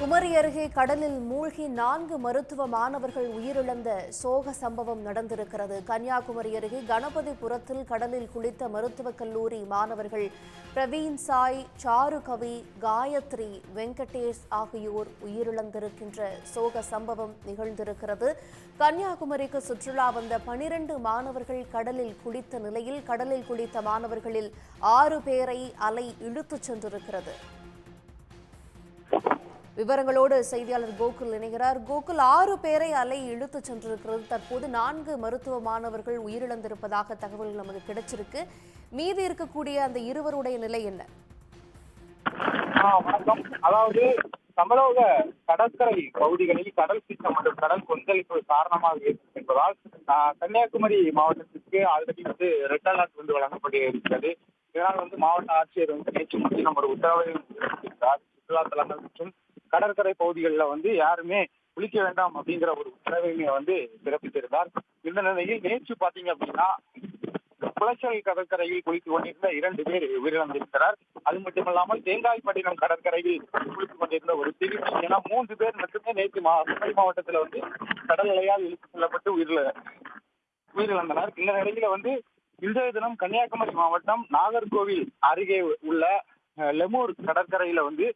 குமரி அருகே கடலில் மூழ்கி நான்கு மருத்துவ மாணவர்கள் உயிரிழந்த சோக சம்பவம் நடந்திருக்கிறது. கன்னியாகுமரி அருகே கணபதிபுரத்தில் கடலில் குளித்த மருத்துவக் கல்லூரி மாணவர்கள் பிரவீன் சாய் சாருகவி காயத்ரி வெங்கடேஷ் ஆகியோர் உயிரிழந்திருக்கின்ற சோக சம்பவம் நிகழ்ந்திருக்கிறது. கன்னியாகுமரிக்கு சுற்றுலா வந்த பனிரெண்டு மாணவர்கள் கடலில் குளித்த நிலையில் கடலில் குளித்த மாணவர்களில் ஆறு பேரை அலை இழுத்துச் சென்றிருக்கிறது. விவரங்களோடு செய்தியாளர் கோகுல் இணைகிறார். கோகுல் ஆறு பேரை அலை இழுத்துச் சென்றிருக்கிறது. தற்போது நான்கு மருத்துவ மாணவர்கள் உயிரிழந்திருப்பதாக தகவல்கள் நமக்கு கிடைச்சிருக்கு. மீதி இருக்கக்கூடிய அந்த இருவருடைய நிலை என்ன? ஆ, வணக்கம். அதாவது தமிழக கடற்கரை பகுதிகளில் கடல் சீற்றம் மற்றும் கடல் கொந்தளிப்பு காரணமாக இருக்கும் என்பதால் கன்னியாகுமரி மாவட்டத்திற்கு ஆல்ரெடி வந்து ரெட் அலர்ட் வந்து வழங்கப்பட்டிருக்கிறது. இதனால் வந்து மாவட்ட ஆட்சியர் வந்து நேற்று முன்தினம் ஒரு உத்தரவை சுற்றுலா தலங்கள் மற்றும் கடற்கரை பகுதிகளில் வந்து யாருமே குளிக்க வேண்டாம் அப்படிங்கிற ஒரு உத்தரவையுமே வந்து பிறப்பித்திருந்தார். இந்த நிலையில் நேற்று பாத்தீங்க அப்படின்னா குளச்சல் கடற்கரையில் குளித்துக் கொண்டிருந்த இரண்டு பேர் உயிரிழந்திருக்கிறார். அது மட்டுமல்லாமல் தேங்காய்பட்டினம் கடற்கரையில் குளித்துக் கொண்டிருந்த ஒரு சிறுமி என மூன்று பேர் மட்டுமே நேற்று மா மாவட்டத்தில் வந்து கடல் அலையால் இழுத்துச் செல்லப்பட்டு உயிரிழ உயிரிழந்தனர். இந்த நிலையில வந்து இன்றைய தினம் கன்னியாகுமரி மாவட்டம் நாகர்கோவில் அருகே உள்ள லெமூர் கடற்கரையில வந்து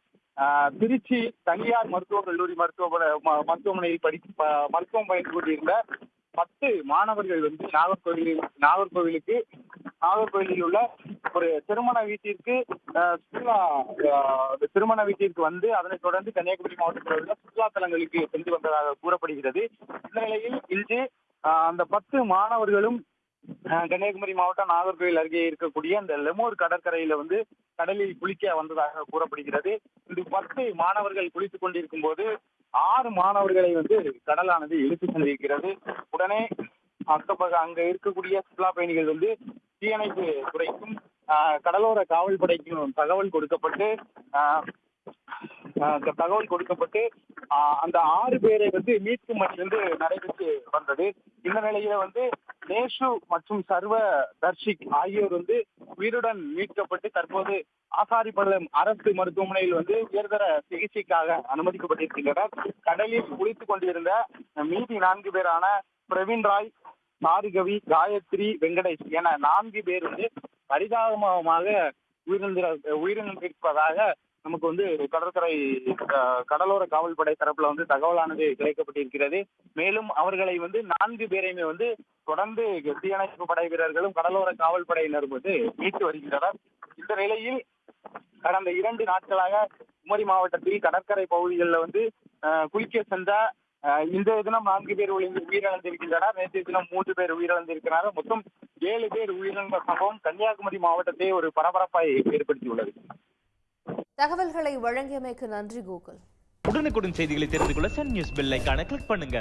திருச்சி தனியார் மருத்துவக் கல்லூரி மருத்துவ ம- மருத்துவமனையில் படி மருத்துவம் பயின்று கொண்டிருந்த பத்து மாணவர்கள் வந்து நாகர்கோவிலில் நாகர்கோவிலுக்கு நாகர்கோவிலில் உள்ள ஒரு திருமண வீட்டிற்கு சுற்றுலா திருமண வீட்டிற்கு வந்து அதனைத் தொடர்ந்து கன்னியாகுமரி மாவட்டத்தில் உள்ள சுற்றுலா தலங்களுக்கு சென்று வந்ததாக கூறப்படுகிறது. இந்த நிலையில் இன்று அந்த பத்து மாணவர்களும் கன்னியாகுமரி மாவட்டம் நாகர்கோவில் அருகே இருக்கக்கூடிய அந்த லெமூர் கடற்கரையில வந்து கடலில் குளிக்க வந்ததாக கூறப்படுகிறது. இந்த பத்து மாணவர்கள் குளித்துக் கொண்டிருக்கும் போது ஆறு மாணவர்களை வந்து கடலானது இழுத்து சென்றிருக்கிறது உடனே அக்கப்பக அங்க இருக்கக்கூடிய சுற்றுலா பயணிகள் வந்து தீயணைப்பு துறைக்கும் ஆஹ், கடலோர காவல்படைக்கும் தகவல் கொடுக்கப்பட்டு ஆஹ், தகவல் கொடுக்கப்பட்டு அந்த ஆறு பேரை வந்து மீட்கும் பணி வந்து நடைபெற்று வந்தது. இந்த நிலையில வந்து நேஷு மற்றும் சர்வ தர்ஷிக் ஆகியோர் வந்து உயிருடன் மீட்கப்பட்டு தற்போது ஆசாரிப்பள்ளம் அரசு மருத்துவமனையில் வந்து உயர்தர சிகிச்சைக்காக அனுமதிக்கப்பட்டிருக்கின்றனர். கடலில் குளித்துக் கொண்டிருந்த மீதி நான்கு பேரான பிரவீன் ராய் சாருகவி காயத்ரி வெங்கடேஷ் என நான்கு பேர் வந்து பரிதாபமாக உயிரிழந்திருப்பதாக நமக்கு வந்து கடற்கரை கடலோர காவல்படை தரப்புல வந்து தகவலானது கிடைக்கப்பட்டிருக்கிறது. மேலும் அவர்களை வந்து நான்கு பேரையுமே வந்து தொடர்ந்து தீயணைப்பு படை வீரர்களும் கடலோர காவல்படையினரும் வந்து மீட்டு வருகின்றனர். இந்த நிலையில் கடந்த இரண்டு நாட்களாக குமரி மாவட்டத்தில் கடற்கரை பகுதிகளில் வந்து குளிக்க சென்ற இந்த தினம் நான்கு பேர் உயிரிழந்திருக்கின்றனர். நேற்றைய தினம் மூன்று பேர் உயிரிழந்திருக்கிறார்கள். மொத்தம் ஏழு பேர் உயிரிழந்த சம்பவம் கன்னியாகுமரி மாவட்டத்தை ஒரு பரபரப்பை ஏற்படுத்தியுள்ளது. தகவல்களை வழங்கியமைக்கு நன்றி கோகுல் உடனுக்குடன் செய்திகளை தெரிந்து கொள்ள சன் நியூஸ் பெல் ஐக்கான கிளிக் பண்ணுங்க.